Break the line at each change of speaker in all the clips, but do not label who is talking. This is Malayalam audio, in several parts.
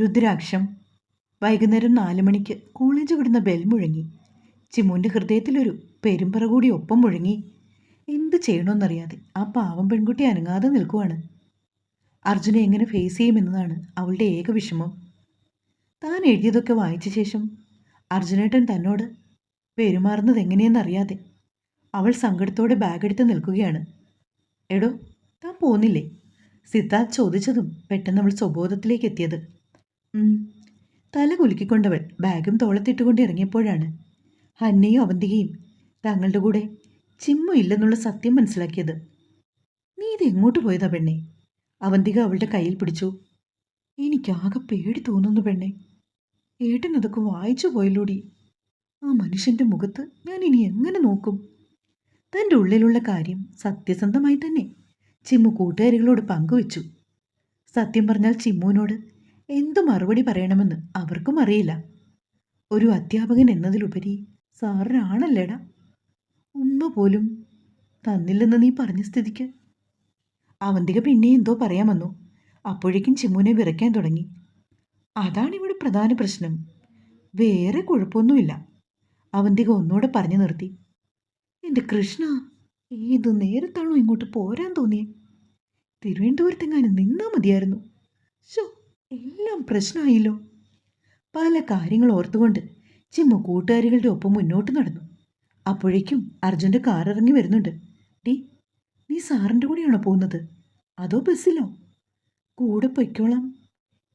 രുദ്രാക്ഷം. വൈകുന്നേരം നാല് മണിക്ക് കോളേജ് വിടുന്ന ബെൽ മുഴങ്ങി. ചിമുന്റെ ഹൃദയത്തിലൊരു പെരുമ്പറ കൂടി ഒപ്പം മുഴങ്ങി. എന്ത് ചെയ്യണമെന്നറിയാതെ ആ പാവം പെൺകുട്ടി അനങ്ങാതെ നിൽക്കുവാണ്. അർജുനെ എങ്ങനെ ഫേസ് ചെയ്യുമെന്നതാണ് അവളുടെ ഏക വിഷമം. താൻ എഴുതിയതൊക്കെ വായിച്ച ശേഷം അർജുനേട്ടൻ തന്നോട് പെരുമാറുന്നത് എങ്ങനെയെന്നറിയാതെ അവൾ സങ്കടത്തോടെ ബാഗെടുത്ത് നിൽക്കുകയാണ്. എടോ താൻ പോന്നില്ലേ? സിദ്ധാർത്ഥ് ചോദിച്ചതും പെട്ടെന്ന് അവൾ സ്വബോധത്തിലേക്ക് എത്തിയത്. തല കുലുക്കിക്കൊണ്ടവൾ ബാഗും തോളത്തിട്ടുകൊണ്ട് ഇറങ്ങിയപ്പോഴാണ് ഹന്നയും അവന്തികയും തങ്ങളുടെ കൂടെ ചിമ്മു ഇല്ലെന്നുള്ള സത്യം മനസ്സിലാക്കിയത്. നീ ഇത് എങ്ങോട്ട് പോയതാ പെണ്ണെ? അവന്തിക അവളുടെ കയ്യിൽ പിടിച്ചു. എനിക്കാകെ പേടി തോന്നുന്നു പെണ്ണെ. ഏട്ടൻ അതൊക്കെ വായിച്ചു പോയല്ലോടി. ആ മനുഷ്യന്റെ മുഖത്ത് ഞാൻ ഇനി എങ്ങനെ നോക്കും? തന്റെ ഉള്ളിലുള്ള കാര്യം സത്യസന്ധമായി തന്നെ ചിമ്മു കൂട്ടുകാരികളോട് പങ്കുവച്ചു. സത്യം പറഞ്ഞാൽ ചിമ്മുവിനോട് എന്തു മറുപടി പറയണമെന്ന് അവർക്കും അറിയില്ല. ഒരു അധ്യാപകൻ എന്നതിലുപരി സാറിനാണല്ലേടാ. ഉമ്മ പോലും തന്നില്ലെന്ന് നീ പറഞ്ഞ സ്ഥിതിക്ക്. അവന്തിക പിന്നെ എന്തോ പറയാൻ വന്നു. അപ്പോഴേക്കും ചിമ്മുനെ വിറയ്ക്കാൻ തുടങ്ങി. അതാണ് ഇവിടെ പ്രധാന പ്രശ്നം. വേറെ കുഴപ്പമൊന്നുമില്ല. അവന്തിക ഒന്നുകൂടെ പറഞ്ഞു നിർത്തി. എന്റെ കൃഷ്ണ ഏത് നേരത്താണോ ഇങ്ങോട്ട് പോരാൻ തോന്നിയേ? തിരുവനന്തപുരത്തെങ്ങാനും നിന്നാൽ മതിയായിരുന്നു. ശോ എല്ലാം പ്രശ്നമായില്ലോ. പല കാര്യങ്ങൾ ഓർത്തുകൊണ്ട് ചിമ്മ കൂട്ടുകാരികളുടെ ഒപ്പം മുന്നോട്ട് നടന്നു. അപ്പോഴേക്കും അർജുന്റെ കാർ ഇറങ്ങി വരുന്നുണ്ട്. ഡി നീ സാറിന്റെ കൂടെയാണോ പോകുന്നത്? അതോ ബസ്സിലോ? കൂടെ പൊയ്ക്കോളാം.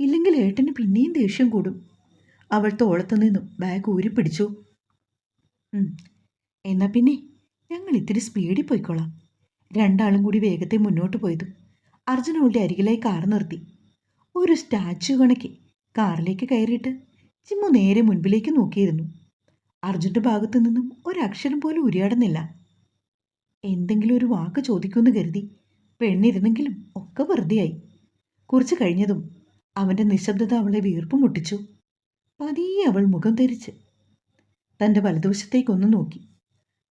ഇല്ലെങ്കിൽ ഏട്ടന് പിന്നെയും ദേഷ്യം കൂടും. അവൾ തോളത്തു നിന്നും ബാഗ് ഊരി പിടിച്ചു. "ഉം, എന്നാ പിന്നെ ഞങ്ങൾ ഇത്തിരി സ്പീഡിൽ പോയിക്കോളാം. രണ്ടാളും കൂടി വേഗത്തെ മുന്നോട്ട് പോയതും അർജുൻ അരികിലായി കാർ നിർത്തി. ഒരു സ്റ്റാച്ചു കണക്കി കാറിലേക്ക് കയറിയിട്ട് ചിമ്മു നേരെ മുൻപിലേക്ക് നോക്കിയിരുന്നു. അർജുന്റെ ഭാഗത്തു നിന്നും ഒരക്ഷരം പോലും ഉരിയാടുന്നില്ല. എന്തെങ്കിലും ഒരു വാക്ക് ചോദിക്കുമെന്ന് കരുതി പെണ്ണിരുന്നെങ്കിലും ഒക്കെ വെറുതെയായി. കുറച്ച് കഴിഞ്ഞതും അവന്റെ നിശബ്ദത അവളെ വീർപ്പ് മുട്ടിച്ചു. പതിയെ അവൾ മുഖം ധരിച്ച് തന്റെ വലതുവശത്തേക്കൊന്ന് നോക്കി.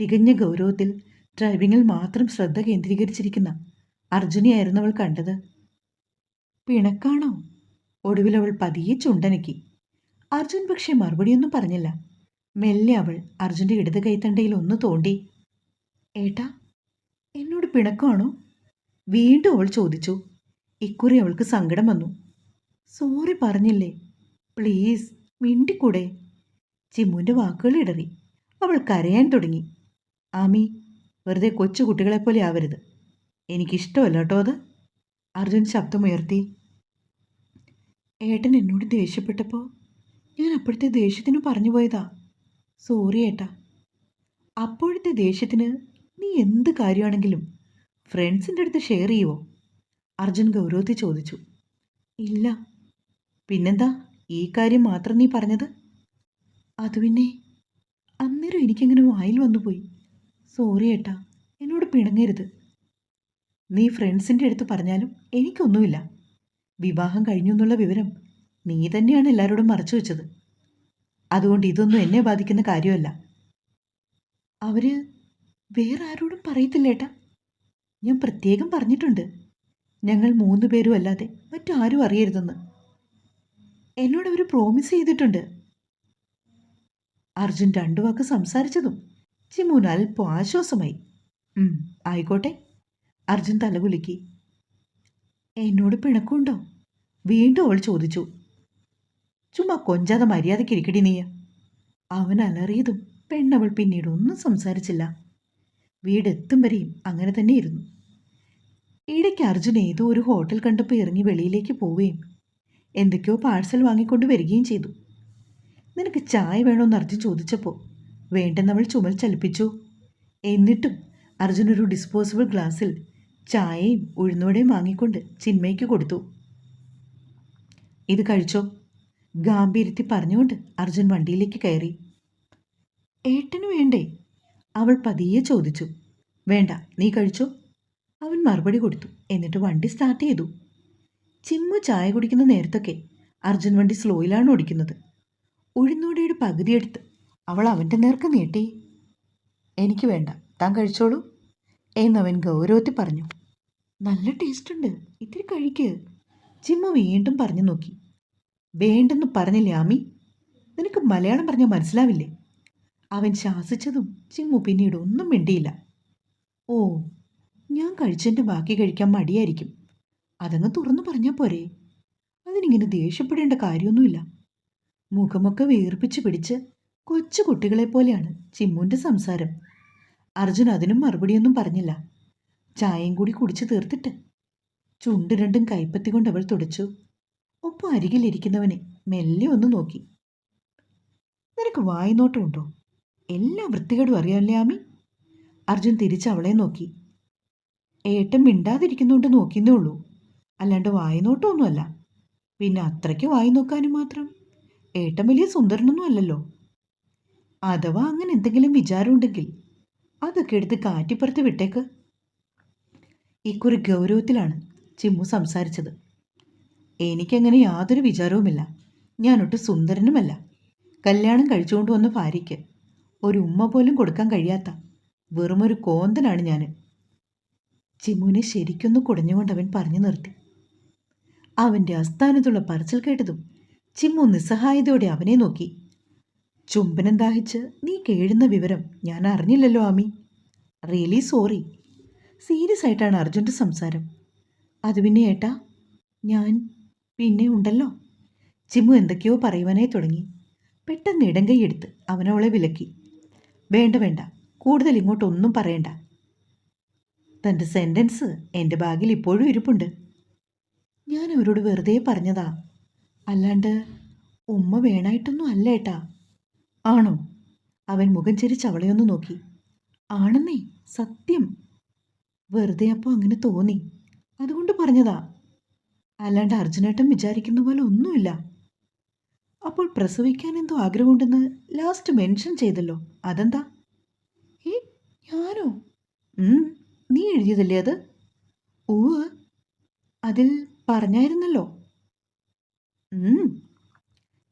തികഞ്ഞ ഗൗരവത്തിൽ ഡ്രൈവിങ്ങിൽ മാത്രം ശ്രദ്ധ കേന്ദ്രീകരിച്ചിരിക്കുന്ന അർജുനെയായിരുന്നു അവൾ കണ്ടത്. പിണക്കാണോ? ഒടുവിൽ അവൾ പതിയെ ചുണ്ടനക്കി. അർജുൻ പക്ഷേ മറുപടിയൊന്നും പറഞ്ഞില്ല. മെല്ലെ അവൾ അർജുന്റെ ഇടത് കൈത്തണ്ടയിൽ ഒന്ന് തോണ്ടി ഏട്ടാ എന്നോട് പിണക്കമാണോ? വീണ്ടും അവൾ ചോദിച്ചു. ഇക്കുറി അവൾക്ക് സങ്കടം വന്നു. സോറി പറഞ്ഞില്ലേ. പ്ലീസ് മിണ്ടിക്കൂടെ? ചിമ്മുവിന്റെ വാക്കുകൾ ഇടറി. അവൾ കരയാൻ തുടങ്ങി. ആമി വെറുതെ കൊച്ചു കുട്ടികളെപ്പോലെ ആവരുത്. എനിക്കിഷ്ടമല്ല കേട്ടോ അത്. അർജുൻ ശബ്ദമുയർത്തി. ഏട്ടൻ എന്നോട് ദേഷ്യപ്പെട്ടപ്പോൾ ഞാൻ അപ്പോഴത്തെ ദേഷ്യത്തിന് പറഞ്ഞു പോയതാ. സോറി ഏട്ടാ. അപ്പോഴത്തെ ദേഷ്യത്തിന് നീ എന്ത് കാര്യമാണെങ്കിലും ഫ്രണ്ട്സിന്റെ അടുത്ത് ഷെയർ ചെയ്യുമോ അർജുൻ ഗൗരവത്തിൽ ചോദിച്ചു. ഇല്ല. പിന്നെന്താ? ഈ കാര്യം മാത്രം നീ പറഞ്ഞത്? അത് പിന്നെ അന്നേരം എനിക്കങ്ങനെ വായിൽ വന്നുപോയി. സോറി ഏട്ടാ. എന്നോട് പിണങ്ങരുത്. നീ ഫ്രണ്ട്സിന്റെ അടുത്ത് പറഞ്ഞാലും എനിക്കൊന്നുമില്ല. വിവാഹം കഴിഞ്ഞു എന്നുള്ള വിവരം നീ തന്നെയാണ് എല്ലാവരോടും മറച്ചു വെച്ചത്. അതുകൊണ്ട് ഇതൊന്നും എന്നെ ബാധിക്കുന്ന കാര്യമല്ല. അവർ വേറെ ആരോടും പറയത്തില്ലേട്ടാ ഞാൻ പ്രത്യേകം പറഞ്ഞിട്ടുണ്ട്. ഞങ്ങൾ മൂന്ന് പേരും അല്ലാതെ മറ്റാരും അറിയരുതെന്ന്. എന്നോട് അവർ പ്രോമിസ് ചെയ്തിട്ടുണ്ട്. അർജുൻ രണ്ടു വാക്ക് സംസാരിച്ചതും ചിമൂന് അല്പം ആശ്വാസമായി. ആയിക്കോട്ടെ. അർജുൻ തലകുലുക്കി എന്നോട് പിണക്കുണ്ടോ വീണ്ടും അവൾ ചോദിച്ചു. ചുമ്മാ കൊഞ്ചാതെ മര്യാദയ്ക്ക് ഇരിക്കടി നീയ. അവൻ അലറിയതും പെണ്ണവൾ പിന്നീട് ഒന്നും സംസാരിച്ചില്ല. വീടെത്തും വരെയും അങ്ങനെ തന്നെ ഇരുന്നു. ഇടയ്ക്ക് അർജുൻ ഏതോ ഒരു ഹോട്ടൽ കണ്ടപ്പോൾ ഇറങ്ങി വെളിയിലേക്ക് പോവുകയും എന്തൊക്കെയോ പാഴ്സൽ വാങ്ങിക്കൊണ്ട് വരികയും ചെയ്തു. നിനക്ക് ചായ വേണമെന്ന് അർജുൻ ചോദിച്ചപ്പോൾ വേണ്ടെന്നവൾ ചുമൽ ചലിപ്പിച്ചു. എന്നിട്ടും അർജുൻ ഒരു ഡിസ്പോസിബിൾ ഗ്ലാസ്സിൽ ചായയും ഉഴുന്നോടെയും വാങ്ങിക്കൊണ്ട് ചിന്മയ്ക്ക് കൊടുത്തു. ഇത് കഴിച്ചോ? ഗാംഭീര്യത്തി പറഞ്ഞുകൊണ്ട് അർജുൻ വണ്ടിയിലേക്ക് കയറി. ഏട്ടനു വേണ്ടേ? അവൾ പതിയെ ചോദിച്ചു. വേണ്ട നീ കഴിച്ചോ? അവൻ മറുപടി കൊടുത്തു. എന്നിട്ട് വണ്ടി സ്റ്റാർട്ട് ചെയ്തു. ചിമ്മു ചായ കുടിക്കുന്ന നേരത്തൊക്കെ അർജുൻ വണ്ടി സ്ലോയിലാണ് ഓടിക്കുന്നത്. ഉഴുന്നോടയുടെ പകുതിയെടുത്ത് അവൾ അവന്റെ നേർക്ക് നീട്ടി. എനിക്ക് വേണ്ട താൻ കഴിച്ചോളൂ. എന്നവൻ ഗൗരവത്തിൽ പറഞ്ഞു നല്ല ടേസ്റ്റ് ഉണ്ട്. ഇത്തിരി കഴിക്ക്. ചിമ്മ വീണ്ടും പറഞ്ഞു നോക്കി. വേണ്ടെന്ന് പറഞ്ഞില്ലേ ആമി? നിനക്ക് മലയാളം പറഞ്ഞാൽ മനസ്സിലാവില്ലേ? അവൻ ശാസിച്ചതും ചിമ്മു പിന്നീട് ഒന്നും മിണ്ടിയില്ല. ഓ ഞാൻ കഴിച്ചതിന്റെ ബാക്കി കഴിക്കാൻ മടിയായിരിക്കും. അതങ്ങ് തുറന്നു പറഞ്ഞാൽ പോരെ. അതിനിങ്ങനെ ദേഷ്യപ്പെടേണ്ട കാര്യമൊന്നുമില്ല. മുഖമൊക്കെ വീർപ്പിച്ച് പിടിച്ച് കൊച്ചു കുട്ടികളെപ്പോലെയാണ് ചിമ്മുവിന്റെ സംസാരം. അർജുൻ അതിനും മറുപടിയൊന്നും പറഞ്ഞില്ല. ചായയും കൂടി കുടിച്ചു തീർത്തിട്ട് ചുണ്ട് രണ്ടും കൈപ്പത്തി കൊണ്ട് അവൾ തുടച്ചു. ഒപ്പം അരികിലിരിക്കുന്നവനെ മെല്ലെ ഒന്ന് നോക്കി. നിനക്ക് വായ്നോട്ടമുണ്ടോ? എല്ലാ വൃത്തികേടും അറിയാമല്ലേ ആമി? അർജുൻ തിരിച്ച് അവളെ നോക്കി. ഏട്ടൻ മിണ്ടാതിരിക്കുന്നുണ്ട് നോക്കിയെന്നേ ഉള്ളൂ. അല്ലാണ്ട് വായ്നോട്ടമൊന്നുമല്ല. പിന്നെ അത്രയ്ക്ക് വായി നോക്കാനും മാത്രം. ഏട്ടൻ വലിയ സുന്ദരനൊന്നും അല്ലല്ലോ. അഥവാ അങ്ങനെ എന്തെങ്കിലും വിചാരമുണ്ടെങ്കിൽ അതൊക്കെ എടുത്ത് കാറ്റിപ്പുറത്ത് വിട്ടേക്ക്. ഇക്കുറി ഗൗരവത്തിലാണ് ചിമ്മു സംസാരിച്ചത്. എനിക്കങ്ങനെ യാതൊരു വിചാരവുമില്ല. ഞാനൊട്ട് സുന്ദരനുമല്ല. കല്യാണം കഴിച്ചുകൊണ്ട് വന്ന ഭാര്യയ്ക്ക് ഒരു ഉമ്മ പോലും കൊടുക്കാൻ കഴിയാത്ത വെറുമൊരു കോന്തനാണ് ഞാൻ ചിമ്മുവിനെ ശരിക്കൊന്ന് കുടഞ്ഞുകൊണ്ട് അവൻ പറഞ്ഞു നിർത്തി. അവന്റെ അസ്ഥാനത്തുള്ള പറച്ചിൽ കേട്ടതും ചിമ്മു നിസ്സഹായതയോടെ അവനെ നോക്കി. ചുംബനം ദാഹിച്ച് നീ കേഴുന്ന വിവരം ഞാൻ അറിഞ്ഞില്ലല്ലോ ആമി. റിയലി സോറി സീരിയസ് ആയിട്ടാണ് അർജുന്റെ സംസാരം. അത് പിന്നെ ഏട്ടാ ഞാൻ പിന്നെ ഉണ്ടല്ലോ. ചിമ്മു എന്തൊക്കെയോ പറയുവാനായി തുടങ്ങി. പെട്ടെന്ന് ഇടം എടുത്ത് അവനവളെ വിലക്കി. വേണ്ട വേണ്ട. കൂടുതൽ ഇങ്ങോട്ടൊന്നും പറയണ്ട. തന്റെ സെന്റൻസ് എന്റെ ബാഗിൽ ഇപ്പോഴും ഇരിപ്പുണ്ട്. ഞാൻ അവരോട് വെറുതെ പറഞ്ഞതാ. അല്ലാണ്ട് ഉമ്മ വേണായിട്ടൊന്നും അല്ല ഏട്ടാ. ആണോ? അവൻ മുഖം ചിരിച്ച് അവളെ ഒന്ന് നോക്കി. ആണെന്നേ സത്യം. വെറുതെ അപ്പോൾ അങ്ങനെ തോന്നി. അതുകൊണ്ട് പറഞ്ഞതാ. അല്ലാണ്ട് അർജുനേട്ടൻ വിചാരിക്കുന്ന പോലെ ഒന്നുമില്ല. അപ്പോൾ പ്രസവിക്കാൻ എന്തോ ആഗ്രഹമുണ്ടെന്ന് ലാസ്റ്റ് മെൻഷൻ ചെയ്തല്ലോ. അതെന്താ? ഏ ഞാനോ? നീ എഴുതിയതല്ലേ അത്? ഓ അതിൽ പറഞ്ഞായിരുന്നല്ലോ.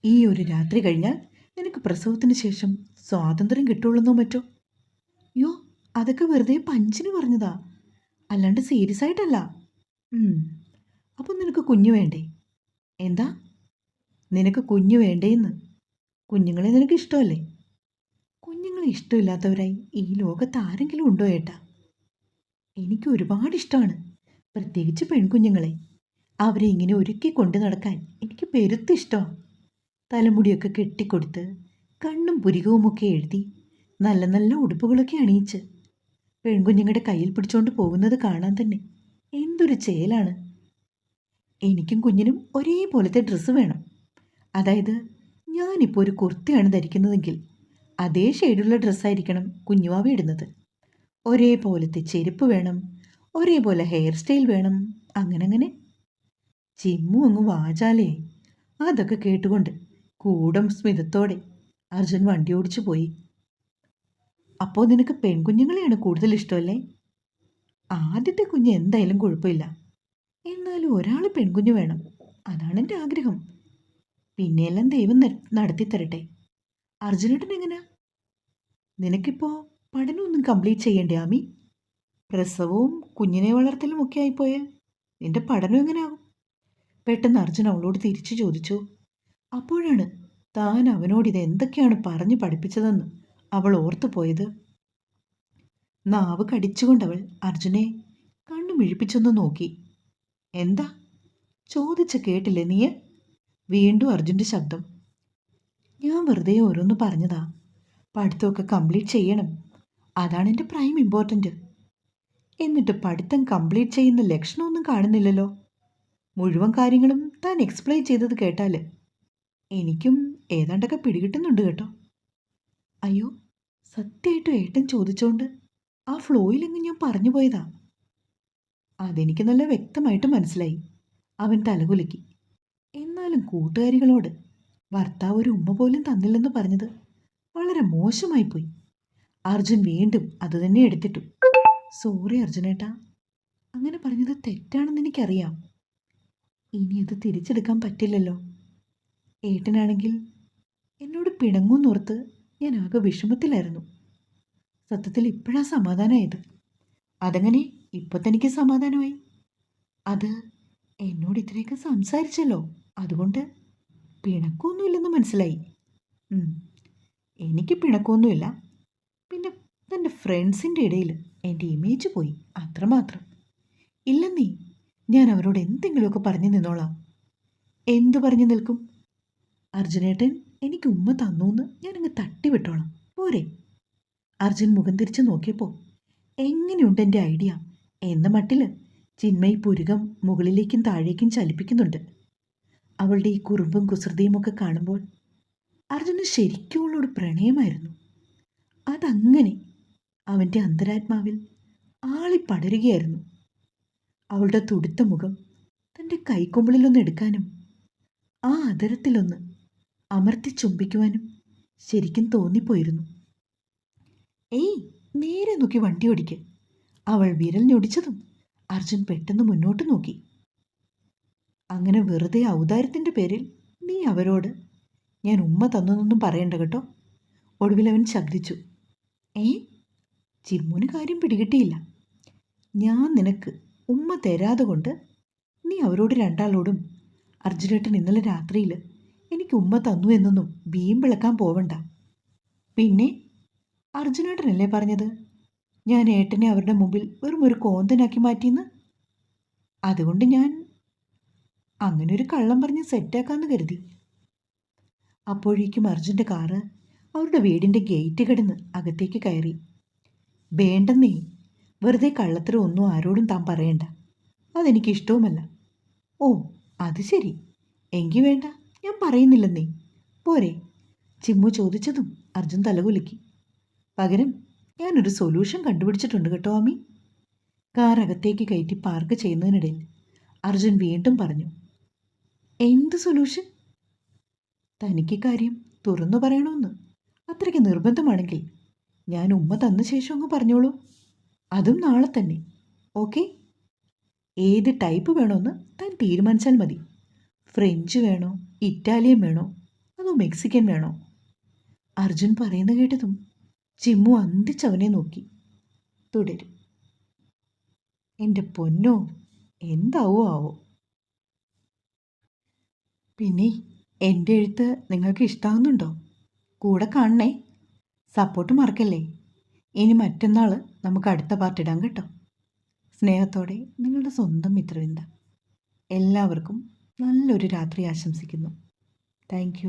ഈ ഒരു രാത്രി കഴിഞ്ഞാൽ നിനക്ക് പ്രസവത്തിന് ശേഷം സ്വാതന്ത്ര്യം കിട്ടുള്ളെന്നോ മറ്റോ? യോ അതൊക്കെ വെറുതെ പഞ്ചിന് പറഞ്ഞതാ. അല്ലാണ്ട് സീരിയസ് ആയിട്ടല്ല. അപ്പം നിനക്ക് കുഞ്ഞു വേണ്ടേ? എന്താ? നിനക്ക് കുഞ്ഞു വേണ്ടേന്ന്. കുഞ്ഞുങ്ങളെ നിനക്ക് ഇഷ്ടമല്ലേ? കുഞ്ഞുങ്ങളെ ഇഷ്ടമില്ലാത്തവരായി ഈ ലോകത്ത് ആരെങ്കിലും ഉണ്ടോ ഏട്ടാ? എനിക്ക് ഒരുപാട് ഇഷ്ടമാണ് പ്രത്യേകിച്ച് പെൺകുഞ്ഞുങ്ങളെ. അവരെ ഇങ്ങനെ ഒരുക്കി കൊണ്ടു നടക്കാൻ എനിക്ക് പെരുത്ത് ഇഷ്ടമാണ് തലമുടിയൊക്കെ കെട്ടിക്കൊടുത്ത് കണ്ണും പുരികവുമൊക്കെ എഴുതി നല്ല നല്ല ഉടുപ്പുകളൊക്കെ അണിയിച്ച് പെൺകുഞ്ഞുങ്ങളുടെ കയ്യിൽ പിടിച്ചുകൊണ്ട് പോകുന്നത് കാണാൻ തന്നെ എന്തൊരു ചേലാണ്. എനിക്കും കുഞ്ഞിനും ഒരേപോലത്തെ ഡ്രസ്സ് വേണം. അതായത് ഞാനിപ്പോൾ ഒരു കുർത്തയാണ് ധരിക്കുന്നതെങ്കിൽ അതേ ഷെയ്ഡുള്ള ഡ്രസ്സായിരിക്കണം കുഞ്ഞുവാവ ഇടുന്നത്. ഒരേപോലത്തെ ചെരുപ്പ് വേണം ഒരേപോലെ ഹെയർ സ്റ്റൈൽ വേണം അങ്ങനെ അങ്ങനെ ചിമ്മു അങ്ങ് വാചാലേ അതൊക്കെ കേട്ടുകൊണ്ട് കൂടം സ്മിതത്തോടെ അർജുൻ വണ്ടി ഓടിച്ചു പോയി. അപ്പോൾ നിനക്ക് പെൺകുഞ്ഞുങ്ങളെയാണ് കൂടുതൽ ഇഷ്ടമല്ലേ? ആദ്യത്തെ കുഞ്ഞ് എന്തായാലും കുഴപ്പമില്ല. എന്നാലും ഒരാൾ പെൺകുഞ്ഞ് വേണം. അതാണ് എന്റെ ആഗ്രഹം. പിന്നെയെല്ലാം ദൈവം നടത്തി തരട്ടെ. അർജുനേട്ടൻ എങ്ങനെ? നിനക്കിപ്പോൾ പഠനമൊന്നും കംപ്ലീറ്റ് ചെയ്യണ്ടേ ആമി? പ്രസവവും കുഞ്ഞിനെ വളർത്തലും ഒക്കെ ആയിപ്പോയാൽ നിന്റെ പഠനം എങ്ങനെയാകും പെട്ടെന്ന് അർജുൻ അവളോട് തിരിച്ചു ചോദിച്ചു. അപ്പോഴാണ് താൻ അവനോട് ഇത് എന്തൊക്കെയാണ് പറഞ്ഞു പഠിപ്പിച്ചതെന്ന് അവൾ ഓർത്തു പോയത്. നാവ് കടിച്ചുകൊണ്ടവൾ അർജുനെ കണ്ണു മിഴിപ്പിച്ചൊന്ന് നോക്കി. എന്താ? ചോദിച്ച കേട്ടില്ലേ നീ വീണ്ടും അർജുന്റെ ശബ്ദം. ഞാൻ വെറുതെ ഓരോന്ന് പറഞ്ഞതാ. പഠിത്തമൊക്കെ കംപ്ലീറ്റ് ചെയ്യണം. അതാണ് എന്റെ പ്രൈം ഇമ്പോർട്ടന്റ് എന്നിട്ട് പഠിത്തം കംപ്ലീറ്റ് ചെയ്യുന്ന ലക്ഷണമൊന്നും കാണുന്നില്ലല്ലോ. മുഴുവൻ കാര്യങ്ങളും താൻ എക്സ്പ്ലെയിൻ ചെയ്തത് കേട്ടാൽ എനിക്കും ഏതാണ്ടൊക്കെ പിടികിട്ടുന്നുണ്ട് കേട്ടോ. അയ്യോ സത്യമായിട്ടും ഏട്ടൻ ചോദിച്ചോണ്ട് ആ ഫ്ലോയിലെങ്ങ് ഞാൻ പറഞ്ഞു പോയതാ. അതെനിക്ക് നല്ല വ്യക്തമായിട്ട് മനസ്സിലായി. അവൻ തലകുലുക്കി. എന്നാലും കൂട്ടുകാരികളോട് ഭർത്താവ് ഒരു ഉമ്മ പോലും തന്നില്ലെന്ന് പറഞ്ഞത് വളരെ മോശമായി പോയി. അർജുൻ വീണ്ടും അത് തന്നെ എടുത്തിട്ടു. സോറി അർജുനേട്ടാ അങ്ങനെ പറഞ്ഞത് തെറ്റാണെന്ന് എനിക്കറിയാം. ഇനി അത് തിരിച്ചെടുക്കാൻ പറ്റില്ലല്ലോ. ഏട്ടനാണെങ്കിൽ എന്നോട് പിണങ്ങൂന്നോർത്ത് ഞാൻ ആകെ വിഷമത്തിലായിരുന്നു. സത്യത്തിൽ ഇപ്പോഴാ സമാധാനമായത് അതങ്ങനെ ഇപ്പൊ തനിക്ക് സമാധാനമായി. അത് എന്നോട് ഇത്രയൊക്കെ സംസാരിച്ചല്ലോ. അതുകൊണ്ട് പിണക്കമൊന്നുമില്ലെന്ന് മനസ്സിലായി. എനിക്ക് പിണക്കമൊന്നുമില്ല പിന്നെ തന്റെ ഫ്രണ്ട്സിന്റെ ഇടയിൽ എന്റെ ഇമേജ് പോയി അത്രമാത്രം. ഇല്ലെന്നേ ഞാൻ അവരോട് എന്തെങ്കിലുമൊക്കെ പറഞ്ഞു നിന്നോളാം. എന്തു പറഞ്ഞു നിൽക്കും? അർജുനേട്ടൻ എനിക്ക് ഉമ്മ തന്നൂന്ന് ഞാനങ്ങ് തട്ടിവിട്ടോളാം പോരെ. അർജുൻ മുഖം തിരിച്ച് നോക്കിയപ്പോൾ എങ്ങനെയുണ്ട് എന്റെ ഐഡിയ? എന്ന മട്ടിൽ ചിന്മയി പുരുകം മുകളിലേക്കും താഴേക്കും ചലിപ്പിക്കുന്നുണ്ട്. അവളുടെ ഈ കുറുമ്പും കുസൃതിയും ഒക്കെ കാണുമ്പോൾ അർജുന് ശരിക്കും അവളോട് പ്രണയമായിരുന്നു. അതങ്ങനെ അവന്റെ അന്തരാത്മാവിൽ ആളി പടരുകയായിരുന്നു. അവളുടെ തുടുത്ത മുഖം തന്റെ കൈക്കൊമ്പിളിലൊന്ന് എടുക്കാനും ആ അതരത്തിലൊന്ന് അമർത്തി ചുംബിക്കുവാനും ശരിക്കും തോന്നിപ്പോയിരുന്നു. ഏയ് നേരെ നോക്കി വണ്ടി ഓടിക്ക്. അവൾ വിരൽ ഞൊടിച്ചതും അർജുൻ പെട്ടെന്ന് മുന്നോട്ട് നോക്കി. അങ്ങനെ വെറുതെ ഔദാര്യത്തിന്റെ പേരിൽ നീ അവരോട് ഞാൻ ഉമ്മ തന്നതൊന്നും പറയണ്ട കേട്ടോ. ഒടുവിൽ അവൻ ശബ്ദിച്ചു. ഏ ചിമ്മുന് കാര്യം പിടികിട്ടിയില്ല. ഞാൻ നിനക്ക് ഉമ്മ തരാതെ കൊണ്ട് നീ അവരോട് രണ്ടാളോടും അർജുനേട്ടൻ ഇന്നലെ രാത്രിയിൽ എനിക്ക് ഉമ്മ തന്നു എന്നൊന്നും ബീം വിളക്കാൻ പോവണ്ട. പിന്നെ അർജുനേട്ടനല്ലേ പറഞ്ഞത്? ഞാൻ ഏട്ടനെ അവരുടെ മുമ്പിൽ വെറും ഒരു കോന്തനാക്കി മാറ്റിയെന്ന്? അതുകൊണ്ട് ഞാൻ അങ്ങനെ ഒരു കള്ളം പറഞ്ഞ് സെറ്റാക്കാന്ന് കരുതി. അപ്പോഴേക്കും അർജുന്റെ കാറ് അവരുടെ വീടിന്റെ ഗേറ്റ് കിടന്ന് അകത്തേക്ക് കയറി. വേണ്ടെന്നേ വെറുതെ കള്ളത്തരം ഒന്നും ആരോടും താൻ പറയണ്ട. അതെനിക്കിഷ്ടവുമല്ല ഓ അത് ശരി. എങ്കിൽ വേണ്ട. ഞാൻ പറയുന്നില്ലെന്നേ. പോരെ. ചിമ്മു ചോദിച്ചതും അർജുൻ തലകുലുക്കി. പകരം ഞാനൊരു സൊല്യൂഷൻ കണ്ടുപിടിച്ചിട്ടുണ്ട് കേട്ടോ അമ്മി കാർ അകത്തേക്ക് കയറ്റി പാർക്ക് ചെയ്യുന്നതിനിടയിൽ അർജുൻ വീണ്ടും പറഞ്ഞു എന്ത് സൊല്യൂഷൻ തനിക്ക് കാര്യം തുറന്നു പറയണമെന്ന് അത്രയ്ക്ക് നിർബന്ധമാണെങ്കിൽ ഞാൻ ഉമ്മ തന്ന ശേഷം അങ്ങ് പറഞ്ഞോളൂ. അതും നാളെ തന്നെ. ഓക്കെ? ഏത് ടൈപ്പ് വേണമെന്ന് താൻ തീരുമാനിച്ചാൽ മതി. ഫ്രഞ്ച് വേണോ? ഇറ്റാലിയൻ വേണോ? അതോ മെക്സിക്കൻ വേണോ? അർജുൻ പറയുന്ന കേട്ടതും ചിമ്മു അന്തിച്ചവനെ നോക്കി. തുടരും. എന്റെ പൊന്നോ എന്താവോ ആവോ? പിന്നെ എന്റെ എഴുത്ത് നിങ്ങൾക്ക് ഇഷ്ടാവുന്നുണ്ടോ? കൂടെ കാണണേ. സപ്പോർട്ട് മറക്കല്ലേ ഇനി മറ്റന്നാൾ നമുക്ക് അടുത്ത പാർട്ടിടാം കേട്ടോ. സ്നേഹത്തോടെ നിങ്ങളുടെ സ്വന്തം മിത്രവിന്ദ. എല്ലാവർക്കും നല്ലൊരു രാത്രി ആശംസിക്കുന്നു. താങ്ക്